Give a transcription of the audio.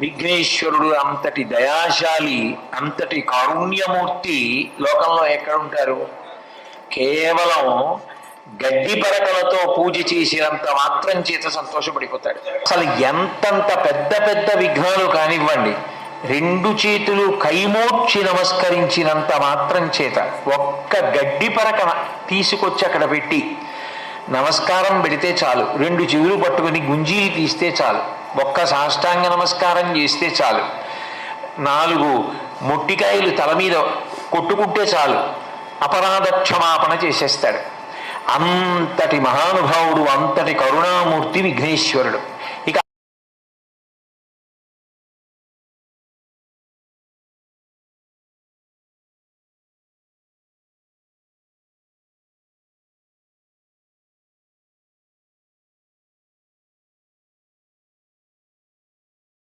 విఘ్నేశ్వరుడు అంతటి దయాశాలి అంతటి కారుణ్యమూర్తి లోకంలో ఎక్కడ ఉంటారు కేవలం గడ్డి పరకలతో పూజ చేసినంత మాత్రం చేత సంతోషపడిపోతాడు. అసలు ఎంతంత పెద్ద పెద్ద విఘ్నాలు కానివ్వండి రెండు చేతులు కైమోర్చి నమస్కరించినంత మాత్రం చేత ఒక్క గడ్డి పరక తీసుకొచ్చి అక్కడ పెట్టి నమస్కారం పెడితే చాలు. రెండు చెవులు పట్టుకుని గుంజీలు తీస్తే చాలు. ఒక్క సాష్టాంగ నమస్కారం చేస్తే చాలు. నాలుగు మొట్టికాయలు తల మీద కొట్టుకుంటే చాలు. అపరాధ క్షమాపణ చేసేస్తాడు. అంతటి మహానుభావుడు అంతటి కరుణామూర్తి విఘ్నేశ్వరుడు. ఇక